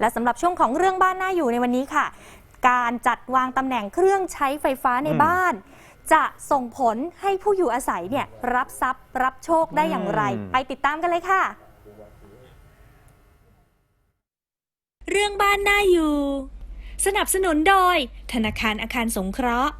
และสำหรับช่วงของเรื่องบ้านน่าอยู่ในวันนี้ค่ะ การจัดวางตำแหน่งเครื่องใช้ไฟฟ้าในอืมบ้าน จะส่งผลให้ผู้อยู่อาศัยเนี่ยรับทรัพย์ รับโชคได้อย่างไรอืมไปติดตามกันเลยค่ะ เรื่องบ้านน่าอยู่ สนับสนุนโดย ธนาคารอาคารสงเคราะห์เครื่อง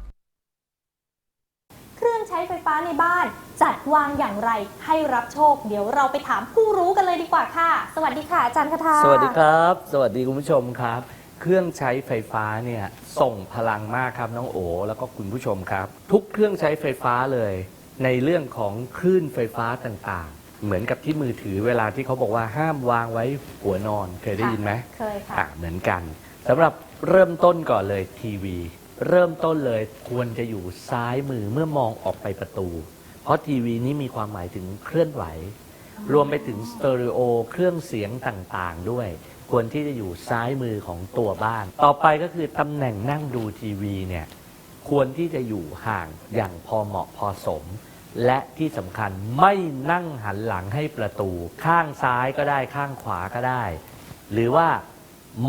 ใช้ไฟฟ้าในบ้าน จัดวางอย่างไรให้รับโชค เดี๋ยวเราไปถามผู้รู้กันเลยดีกว่าค่ะ สวัสดีค่ะอาจารย์คาทาสวัสดีครับ สวัสดีคุณผู้ชมครับ เครื่องใช้ไฟฟ้าเนี่ยส่งพลังมากครับน้องโอแล้วก็คุณผู้ชมครับ ทุกเครื่องใช้ไฟฟ้าเลย ในเรื่องของคลื่นไฟฟ้าต่างๆ เหมือนกับที่มือถือเวลาที่เขาบอกว่าห้ามวางไว้หัวนอนเคยได้ยินไหมเคยค่ะ อะเหมือนกันสำหรับเริ่มต้นก่อนเลยทีวี เริ่มต้นเลยควรจะอยู่ซ้ายมือเมื่อมองออกไปประตู เพราะทีวีนี้มีความหมายถึงเคลื่อนไหว รวมไปถึงสเตอริโอเครื่องเสียงต่างๆด้วย ควรที่จะอยู่ซ้ายมือของตัวบ้าน ต่อไปก็คือตำแหน่งนั่งดูทีวีเนี่ยควรที่จะอยู่ห่างอย่างพอเหมาะพอสม และที่สำคัญไม่นั่งหันหลังให้ประตู ข้างซ้ายก็ได้ข้างขวาก็ได้ หรือว่า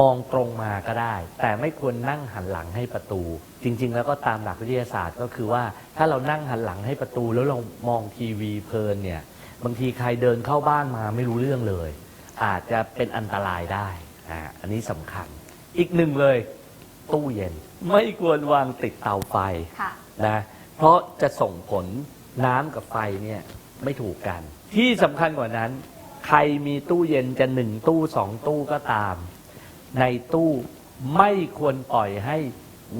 มองตรงมาก็ได้ แต่ไม่ควรนั่งหันหลังให้ประตู จริง ๆ แล้วก็ตามหลักวิทยาศาสตร์ก็คือว่าถ้าเรานั่งหันหลังให้ประตู แล้วเรามองทีวีเพลินเนี่ยบางทีใครเดินเข้าบ้านมาไม่รู้เรื่องเลย อาจจะเป็นอันตรายได้อ่าอันนี้สำคัญ อีกหนึ่งเลย ตู้เย็น ไม่ควรวางติดเตาไฟค่ะ นะเพราะจะส่งผลน้ำกับไฟเนี่ยไม่ถูกกัน ที่สำคัญกว่านั้น ใครมีตู้เย็นจะหนึ่งตู้สองตู้ก็ตาม ในตู้ไม่ควรปล่อยให้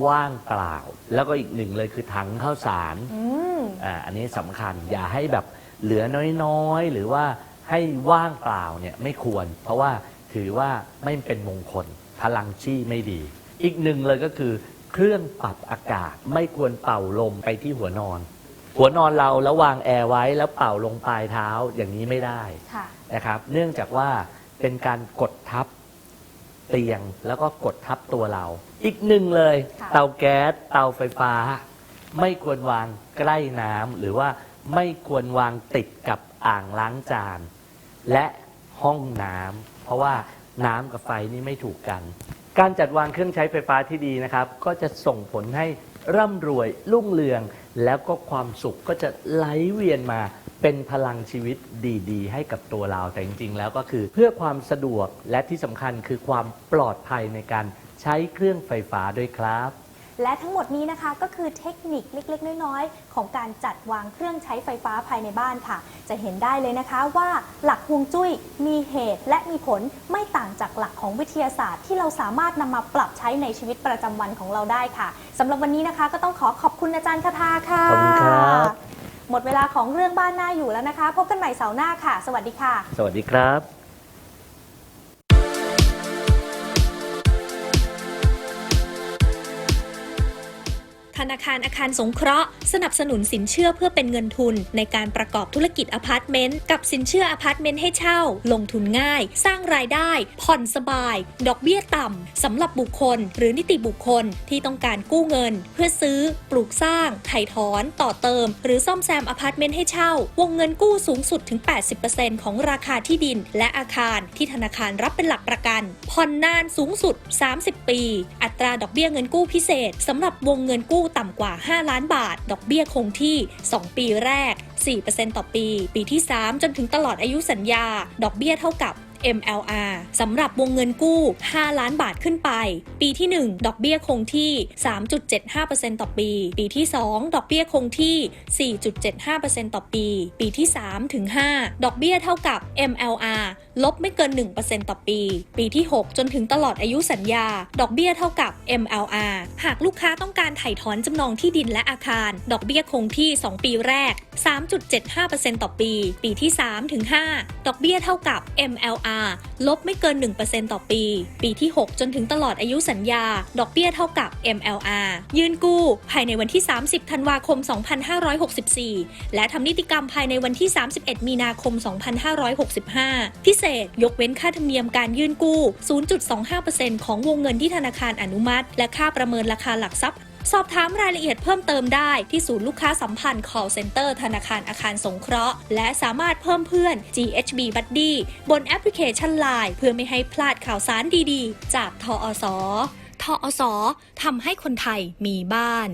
ว่างเปล่า แล้วก็อีกหนึ่งเลยคือถังข้าวสารอืมอ่าอันนี้สำคัญอย่าให้แบบเหลือน้อยๆ หรือว่าให้ว่างเปล่าเนี่ยไม่ควร เพราะว่าถือว่าไม่เป็นมงคล พลังชี่ไม่ดี อีกหนึ่งเลยก็คือเครื่องปรับอากาศไม่ควรเป่าลมไปที่หัวนอน หัวนอนเราแล้ววางแอร์ไว้แล้วเป่าลงปลายเท้าอย่างนี้ไม่ได้ ค่ะ นะครับ เนื่องจากว่าเป็นการกดทับ เตียงแล้วก็กดทับตัวเรา อีกหนึ่งเลย ค่ะ เตาแก๊สเตาไฟฟ้า ไม่ควรวางใกล้น้ำหรือว่าไม่ควรวางติดกับอ่างล้างจาน และห้องน้ำเพราะว่าน้ำกับไฟนี่ไม่ถูกกัน การจัดวางเครื่องใช้ไฟฟ้าที่ดีนะครับ ก็จะส่งผลให้ร่ำรวยรุ่งเรือง แล้วก็ความสุขก็จะไหลเวียนมา เป็นพลังชีวิตดีๆ ให้กับตัวเราแต่จริง ๆ แล้วก็คือเพื่อความสะดวกและที่สำคัญคือความปลอดภัยในการใช้เครื่องไฟฟ้าด้วยครับ และทั้งหมดนี้นะคะก็คือเทคนิคเล็กๆ น้อยๆ ของการจัดวางเครื่องใช้ไฟฟ้าภายในบ้านค่ะ จะเห็นได้เลยนะคะว่าหลักฮวงจุ้ยมีเหตุและมีผลไม่ต่างจากหลักของวิทยาศาสตร์ ที่เราสามารถนำมาปรับใช้ในชีวิตประจำวันของเราได้ค่ะสำหรับวันนี้นะคะ ก็ต้องขอขอบคุณอาจารย์คาทาค่ะ ขอบคุณครับ หมดเวลาของเรื่องบ้านหน้าอยู่แล้วนะคะ พบกันใหม่เสาร์หน้าค่ะ สวัสดีค่ะ สวัสดีครับ ธนาคารอาคารสงเคราะห์ สนับสนุนสินเชื่อเพื่อเป็นเงินทุน ในการประกอบธุรกิจอพาร์ตเมนต์กับสินเชื่ออพาร์ตเมนต์ให้เช่า ลงทุนง่าย สร้างรายได้ ผ่อนสบาย ดอกเบี้ยต่ำสำหรับบุคคล หรือนิติบุคคลที่ต้องการกู้เงิน เพื่อซื้อ ปลูกสร้างไถ่ถอน ต่อเติม หรือซ่อมแซมอพาร์ตเมนต์ให้เช่า วงเงินกู้สูงสุดถึง 80%ของราคาที่ดิน และอาคารที่ธนาคารรับเป็นหลักประกันผ่อนนานสูงสุด 30 ปี อัตราดอกเบี้ยเงินกู้พิเศษสำหรับวงเงินกู้ต่ำกว่า 5 ล้านบาท ดอกเบี้ยคงที่ 2 ปีแรก 4%ต่อปี ปีที่ 3 จนถึงตลอดอายุสัญญา ดอกเบี้ยเท่ากับ MLR สำหรับวงเงินกู้ 5 ล้านบาทขึ้นไป ปีที่ 1 ดอกเบี้ยคงที่ 3.75%ต่อปี ปีที่ 2 ดอกเบี้ยคงที่ 4.75%ต่อปี ปีที่ 3 ถึง 5 ดอกเบี้ยเท่ากับ MLR ลบไม่เกิน 1%ต่อปี ปีที่ 6 จนถึงตลอดอายุสัญญา ดอกเบี้ยเท่ากับ MLR หากลูกค้าต้องการไถ่ถอนจำนองที่ดินและอาคาร ดอกเบี้ยคงที่ 2 ปีแรก 3.75%ต่อปี ปีที่ 3 ถึง 5 ดอกเบี้ยเท่ากับ MLR ลบไม่เกิน 1%ต่อปี ปีที่ 6 จนถึงตลอดอายุสัญญา ดอกเบี้ยเท่ากับ MLR ยื่นกู้ ภายในวันที่ 30 ธันวาคม 2564 และทำนิติกรรมภายในวันที่ 31 มีนาคม 2565 พิเศษ ยกเว้นค่าธรรมเนียมการยื่นกู้ 0.25%ของวงเงินที่ธนาคารอนุมัติ และค่าประเมินราคาหลักทรัพย์ สอบถามรายละเอียดเพิ่มเติมได้ที่ศูนย์ลูกค้าสัมพันธ์ call center ธนาคารอาคารสงเคราะห์ และสามารถเพิ่มเพื่อน GHB Buddy บนแอปพลิเคชัน Line เพื่อไม่ให้พลาดข่าวสารดีๆ จากทออสทอสทำให้คนไทยมีบ้าน